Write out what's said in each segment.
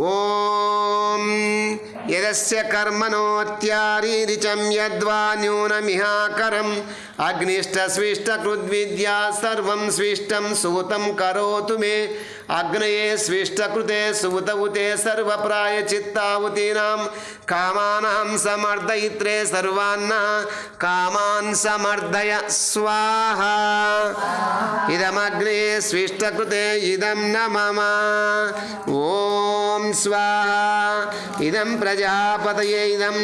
ॐ యదస్య కర్మణోత్యారీరిచం యద్వా న్యూనమిహాకరం అగ్నిష్టస్విష్టకృద్విద్యా సర్వం స్విష్టం సూతం కరోతు మే అగ్నయే స్విష్టకృతే సుతవుతే సర్వప్రాయచిత్తావుతీనాం కామానాం సమర్థయిత్రే సర్వాన్న కామాన్ సమర్థయ స్వాహ ఇదమగ్నే స్విష్టకృతే ఇదం న మమ ఓం స్వాహ ఇదం ప్రజ ప్రజాపతయే ఇదం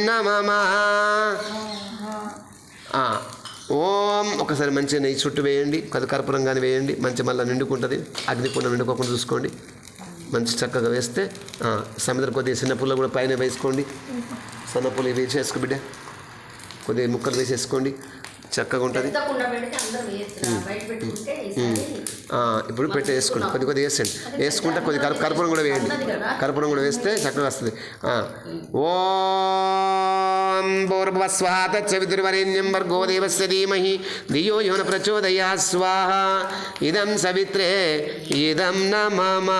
ఓం ఒకసారి మంచిగా నెయ్యి చుట్టూ వేయండి కొద్ది కర్పూరం కానీ వేయండి మంచి మళ్ళీ నిండుకుంటుంది అగ్నిపుండ నిండుకోకుండా చూసుకోండి. మంచి చక్కగా వేస్తే సముద్రం కొద్దిగా చిన్న పుల్ల కూడా పైన వేసుకోండి. సన్న పుల్ల వేసేసుకో బిడ్డ. కొద్దిగా ముక్కలు వేసేసుకోండి. చక్కగా ఉంటుంది. ఇప్పుడు పెట్టి వేసుకోండి కొద్ది కొద్ది వేసేయండి. వేసుకుంటే కొద్ది కర్ప కర్పూరం కూడా వేయండి. కర్పూరం కూడా వేస్తే చక్కగా వస్తుంది. ఓం పూర్వస్వాత చవితుర్వరేణ్యం భర్గో దేవస్య ధీమహి ధియో యోన ప్రచోదయా స్వాహ. ఇదం సవిత్రే ఇదం న మమ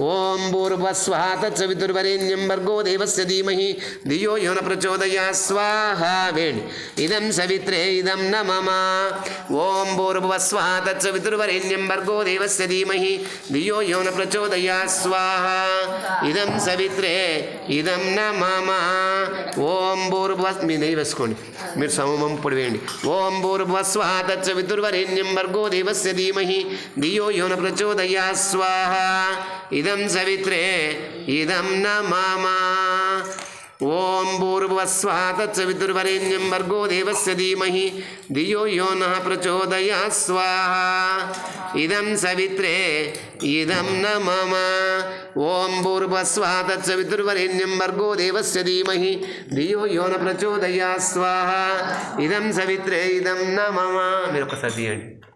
ఓం పూర్వస్వాత చవితుర్వరేణ్యం భర్గో దేవస్య ధీమహి ధియో యోన ప్రచోదయా స్వాహ వేణి. ఇదం సవిత్రే ఇదం న మమ ఓం పూర్వస్వాత చవితుర్వరేణ్యం భర్గో దేవస్య ధీమహి ధియో యోన ప్రచోదయా స్వాహ ఇదం సవిత్రే ఇదం న మమ ఓం పూర్వస్ మీ నెయ్యి వేసుకోండి. మీరు సమమం పొడివేయండి ఓం పూర్వస్వాత చవితుర్వరేణ్యం భర్గో దేవస్య ధీమహి ధియో యోన ప్రచోదయా స్వాహ ఇదం సవిత్రే ఇదం న మమ. ఓం పూర్వస్వాత చవితుర్వరేణ్యం భర్గో దేవస్య ధీమహి ధియో యో నః ప్రచోదయా స్వాహ ఇదం సవిత్రే ఇదం న మమ. ఓం పూర్వస్వాత చవితుర్వరేణ్యం భర్గో దేవస్య ధీమహి ధియో యో న ప్రచోదయా స్వాహ ఇదం సవిత్రే ఇదం న మమ. మీరు ఒకసారి తీయండి.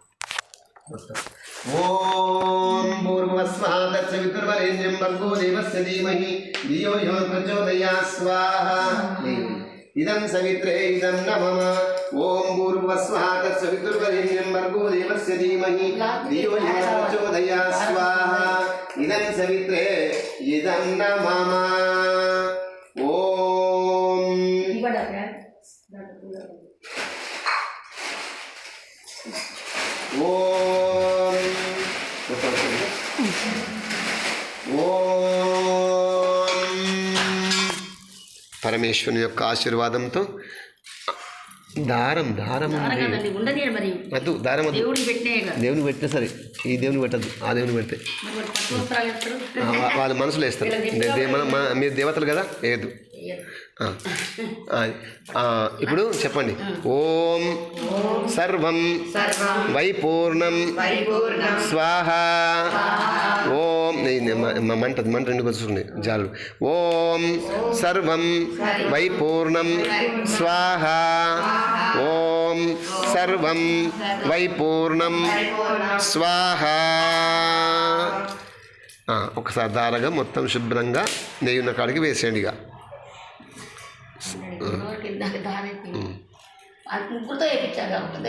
ఓం పూర్వస్మాత్ వితుర్వరేణ్యం భర్గో దేవస్య ధీమహి ధియో యో ప్రచోదయా స్వాహ ఇదం సవిత్రే ఇదం న ఓం పూర్వస్మాత్ వితుర్వరేణ్యం భర్గో దేవస్య ధీమహి ధియో యో ప్రచోదయా స్వాహ ఇదం సవిత్రే ఇదం న మమ ఓం. ఓం ఓం పరమేశ్వరుని యొక్క ఆశీర్వాదంతో దారం దారం వద్దు దారం వద్దు. దేవుని పెట్టినా సరే ఈ దేవుని పెట్టద్దు ఆ దేవుని పెడితే. వాళ్ళు మనసులో వేస్తారు మీరు దేవతలు కదా వేయద్దు. ఆ, ఇప్పుడు చెప్పండి. ఓం సర్వం వైపూర్ణం స్వాహ. ఓం మంట మంట రెండు కూర్చుంది జాలు. ఓం సర్వం వైపూర్ణం స్వాహ. ఓం సర్వం వైపూర్ణం స్వాహ. ఒకసారి దారగా మొత్తం శుభ్రంగా నెయ్యి ఉన్న కాడికి వేసేయండి ఇక. आणि कुठं एक विचारला होता